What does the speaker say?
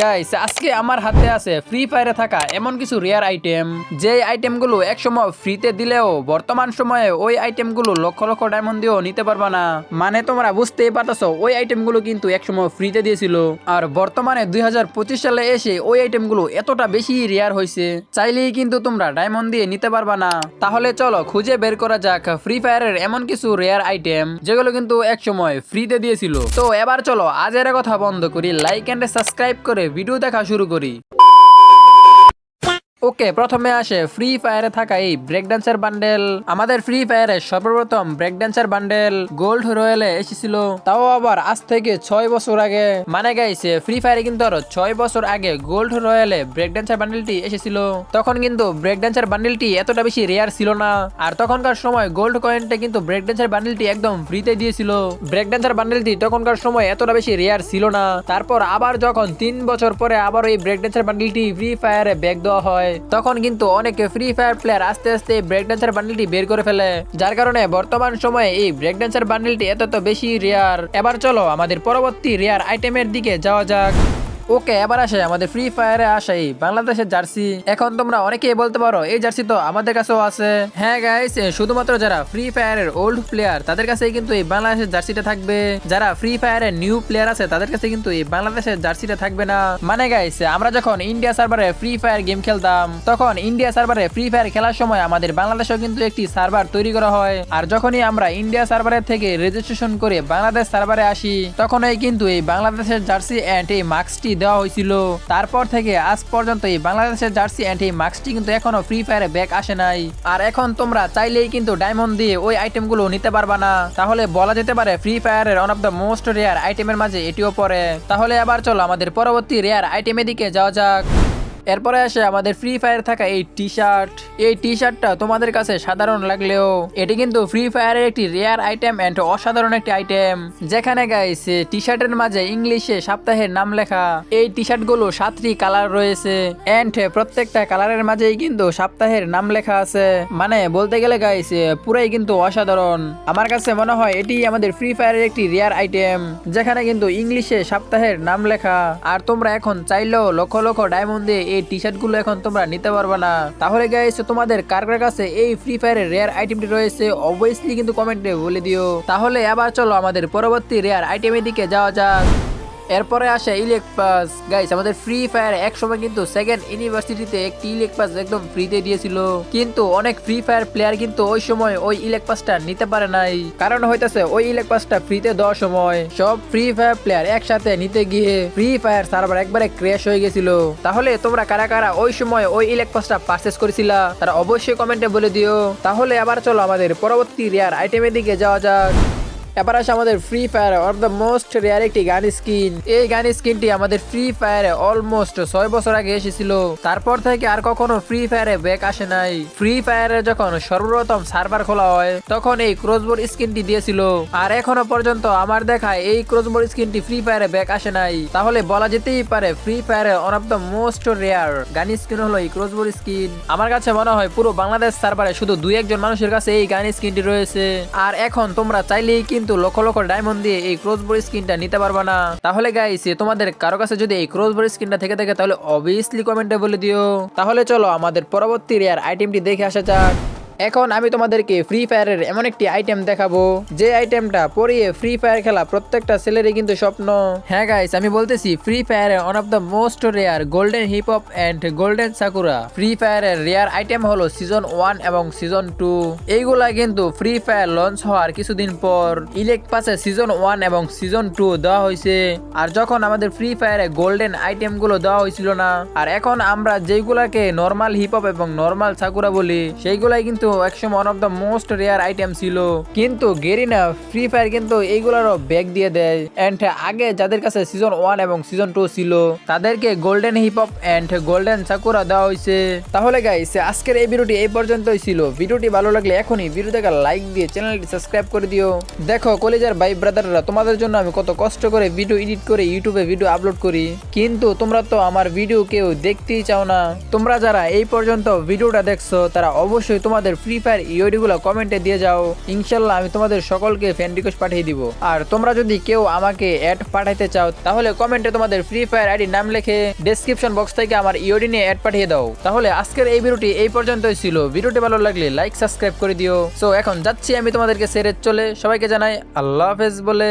Guys আজকে আমার হাতে আছে ফ্রি ফায়ারে থাকা এমন কিছু রেয়ার আইটেম যে আইটেমগুলো একসময় ফ্রিতে দিলেও বর্তমান সময়ে ওই আইটেমগুলো লক্ষ লক্ষ ডায়মন্ড দিয়েও নিতে পারবা না। মানে তোমরা বুঝতেই পারতেছো, ওই আইটেমগুলো কিন্তু একসময় ফ্রিতে দিয়েছিল। আর বর্তমানে দুই সালে এসে ওই আইটেমগুলো এতটা বেশি রেয়ার হয়েছে চাইলেই কিন্তু তোমরা ডায়মন্ড দিয়ে নিতে পারবা না। তাহলে চলো খুঁজে বের করা যাক ফ্রি ফায়ারের এমন কিছু রেয়ার আইটেম যেগুলো কিন্তু একসময় ফ্রিতে দিয়েছিল। তো এবার চলো আজের কথা বন্ধ করি লাইক এন্ড সাবস্ক্রাইব করে ভিডিও দেখা শুরু করি। ওকে, প্রথমে আসে ফ্রি ফায়ারে থাকা এই ব্রেক ডান্সার বান্ডেল আমাদের ফ্রি ফায়ারে সর্বপ্রথম ব্রেক ডান্সার বান্ডেল গোল্ড রয়েলে এসেছিল। তাও আবার আজ থেকে ছয় বছর আগে। মানে গাইছে ফ্রি ফায়ারে কিন্তু আরও ছয় বছর আগে গোল্ড রয়েলে ব্রেক ডান্সার বান্ডেলটি এসেছিল। তখন কিন্তু ব্রেক ডান্সার বান্ডেলটি এতটা বেশি রেয়ার ছিল না। আর তখনকার সময় গোল্ড কয়েনটা কিন্তু ব্রেক ডান্সার বান্ডেলটি একদম ফ্রিতে দিয়েছিল। ব্রেক ডান্সার বান্ডেলটি তখনকার সময় এতটা বেশি রেয়ার ছিল না। তারপর আবার যখন তিন বছর পরে আবার এই ব্রেক ডান্সার বান্ডেলটি ফ্রি ফায়ারে ব্যাক দেওয়া হয়। তখন কিন্তু অনেকে ফ্রি ফায়ার প্লেয়ার আস্তে আস্তে ব্রেক ডান্সার বান্ডেলটি বের করে ফেলে। যার কারণে বর্তমান সময়ে এই ব্রেক ডান্সার বান্ডেলটি এত বেশি রেয়ার এবার চলো আমাদের পরবর্তী রেয়ার আইটেমের দিকে যাওয়া যাক। ওকে, এবার আসে আমাদের ফ্রি ফায়ারে আসে এই বাংলাদেশের জার্সি। এখন তোমরা অনেকেই বলতে পারো, এই জার্সি তো আমাদের কাছেও আছে। হ্যাঁ গাইস শুধুমাত্র যারা ফ্রি ফায়ারের ওল্ড প্লেয়ার তাদের কাছেই কিন্তু এই বাংলাদেশের জার্সিটা থাকবে। যারা ফ্রি ফায়ারের নিউ প্লেয়ার আছে, তাদের কাছে কিন্তু এই বাংলাদেশের জার্সিটা থাকবে না। মানে গাইস আমরা যখন ইন্ডিয়া সার্ভারে ফ্রি ফায়ার গেম খেলতাম, তখন ইন্ডিয়া সার্ভারে ফ্রি ফায়ার খেলার সময় আমাদের বাংলাদেশেও কিন্তু একটি সার্ভার তৈরি করা হয়। আর যখনই আমরা ইন্ডিয়া সার্ভারের থেকে রেজিস্ট্রেশন করে বাংলাদেশ সার্ভারে আসি, তখনই কিন্তু এই বাংলাদেশের জার্সি অ্যান্ড এই মাস্কটি দেওয়া হয়েছিল। তারপর থেকে আজ পর্যন্ত এই বাংলাদেশের জার্সি অ্যান্ড এই মাস্কটি কিন্তু এখনও ফ্রি ফায়ারে ব্যাক আসে নাই। আর এখন তোমরা চাইলেই কিন্তু ডায়মন্ড দিয়ে ওই আইটেমগুলো নিতে পারবা না। তাহলে বলা যেতে পারে ফ্রি ফায়ারের one of the most rare আইটেমের মাঝে এটিও পড়ে। তাহলে আবার চলো আমাদের পরবর্তী রেয়ার আইটেমের দিকে যাওয়া যাক। এরপরে আসে আমাদের ফ্রি ফায়ার থাকা এই টি শার্ট এই টি শার্টটা তোমাদের কাছে সাধারণ লাগলেও এটি কিন্তু ফ্রি ফায়ারের একটি রেয়ার আইটেম অ্যান্ড অসাধারণ একটি আইটেম যেখানে গাইস টি শার্টের মাঝে ইংলিশে সপ্তাহের নাম লেখা। এই টি শার্টগুলো সাতটি কালার রয়েছে অ্যান্ড প্রত্যেকটা কালারের মাঝেই কিন্তু সপ্তাহের নাম লেখা আছে। মানে বলতে গেলে গাইস পুরাই কিন্তু অসাধারণ। আমার কাছে মনে হয় এটি আমাদের ফ্রি ফায়ারের একটি রেয়ার আইটেম যেখানে কিন্তু ইংলিশে সপ্তাহের নাম লেখা। আর তোমরা এখন চাইলেও লক্ষ লক্ষ ডায়মন্ড দিয়ে এই টি শার্টগুলো এখন তোমরা নিতে পারবে না। তাহলে গাইস তোমাদের কার কার কাছে এই ফ্রি ফায়ারের রেয়ার আইটেমটি রয়েছে অবভিয়াসলি কিন্তু কমেন্টে বলে দিও। তাহলে আবার চলো আমাদের পরবর্তী রেয়ার আইটেমের দিকে যাওয়া যাক। এরপরে আসে ইলেক পাস গাইস আমাদের ফ্রি ফায়ার এক সময় কিন্তু সেকেন্ড ইউনিভার্সিটিতে একটি ইলেক পাস একদম ফ্রিতে দিয়েছিল। কিন্তু অনেক ফ্রি ফায়ার প্লেয়ার কিন্তু ওই সময় ওই ইলেক পাসটা নিতে পারে নাই। কারণ হইতাছে, ওই ইলেক পাসটা ফ্রিতে দেওয়ার সময় সব ফ্রি ফায়ার প্লেয়ার একসাথে নিতে গিয়ে ফ্রি ফায়ার সার্ভার একবারে ক্র্যাশ হয়ে গেছিল। তাহলে তোমরা কারা কারা ওই সময় ওই ইলেক পাসটা পারচেস করেছিলা, তারা অবশ্যই কমেন্টে বলে দিও। তাহলে আবার চলো আমাদের পরবর্তী রেয়ার আইটেমের দিকে যাওয়া যাক। এবার আসে আমাদের free fire of the most rare একটি গান স্কিন এই গান স্কিনটি আমাদের ফ্রি ফায়ারে অলমোস্ট ছয় বছর আগে এসেছিল। তারপর থেকে আর কখনো ফ্রি ফায়ারে ব্যাক আসে নাই। ফ্রি ফায়ারে যখন সর্বপ্রথম সার্ভার খোলা হয়, তখন এই ক্রসবোর্ড স্কিনটি দিয়েছিল। আর এখনও পর্যন্ত আমার দেখা এই ক্রসবোর্ড স্কিনটি ফ্রি ফায়ারে ব্যাক আসে নাই। তাহলে বলা যেতেই পারে free ফায়ারে one of the most rare gun skin হলো এই ক্রসবোর্ড স্কিন আমার কাছে মনে হয় পুরো বাংলাদেশ সার্ভারে শুধু দুই একজন মানুষের কাছে এই গান স্কিনটি রয়েছে। আর এখন তোমরা চাইলেই কিন্তু লক্ষ লক্ষ ডায়মন্ড দিয়ে এই ক্রসবোর্ড স্কিনটা নিতে পারবা না। তাহলে গাইস তোমাদের কারও কাছে যদি এই ক্রসবোর্ড স্কিনটা থেকে থাকে, তাহলে অবভিয়াসলি কমেন্টে বলে দিও। তাহলে চলো আমাদের পরবর্তী রেয়ার আইটেমটি দেখে আসা যাক। এখন আমি তোমাদেরকে ফ্রি ফায়ারের এমন একটি আইটেম দেখাবো। যে আইটেমটা পরিয়ে ফ্রি ফায়ার খেলা প্রত্যেকটা ছেলেরই কিন্তু স্বপ্ন। হ্যাঁ গাইস আমি বলতেছি ফ্রি ফায়ারের one of the most rare golden hip hop and golden Sakura free ফায়ারের রেয়ার আইটেম হলো সিজন ওয়ান এবং সিজন টু এইগুলা কিন্তু ফ্রি ফায়ার লঞ্চ হওয়ার কিছুদিন পর ইলেক্ট পাসে সিজন ওয়ান এবং সিজন টু দেওয়া হয়েছে। আর যখন আমাদের ফ্রি ফায়ারে গোল্ডেন আইটেমগুলো দেওয়া হয়েছিল না, আর এখন আমরা যেগুলাকে নর্মাল হিপ হপ এবং নর্মাল সাকুরা বলি, সেইগুলাই কিন্তু একসময় one of the most rare item ছিল। কিন্তু গেরিনা ফ্রি ফায়ার কিন্তু ব্যাগ দিয়ে দেয়। আগে যাদের কাছে সিজন ওয়ান এবং সিজন টু ছিল, তাদেরকে গোল্ডেন হিপ গোল্ডেন সাকুরা দেওয়া হয়েছে। তাহলে আজকের এই ভিডিওটি এই পর্যন্তই ছিল। ভিডিওটি ভালো লাগলে এখনই ভিডিওটাকে লাইক দিয়ে চ্যানেলটি সাবস্ক্রাইব করে দিও। দেখো, কলেজের ভাই ব্রাদাররা তোমাদের জন্য আমি কত কষ্ট করে ভিডিও এডিট করে ইউটিউবে ভিডিও আপলোড করি। কিন্তু তোমরা তো আমার ভিডিও কেউ দেখতেই চাও না। তোমরা যারা এই পর্যন্ত ভিডিওটা দেখছ, তারা অবশ্যই তোমাদের তোমাদের ফ্রি ফায়ার ইওডি গুলো কমেন্টে দিয়ে যাও। ইনশাল্লাহ আমি তোমাদের সকলকে ফ্রেন্ড রিকোয়েস্ট পাঠিয়ে দিব। আর তোমরা যদি কেউ আমাকে অ্যাড পাঠাইতে চাও, তাহলে কমেন্টে তোমাদের ফ্রি ফায়ার আইডি নাম লিখে ডেসক্রিপশন বক্স থেকে আমার ইওডি নিয়ে অ্যাড পাঠিয়ে দাও। তাহলে আজকের এই ভিডিওটি এই পর্যন্তই ছিল। ভিডিওটি ভালো লাগলে লাইক সাবস্ক্রাইব করে দিও। সো এখন যাচ্ছি আমি তোমাদেরকে সেরে চলে। সবাইকে জানাই আল্লাহ হাফেজ বলে।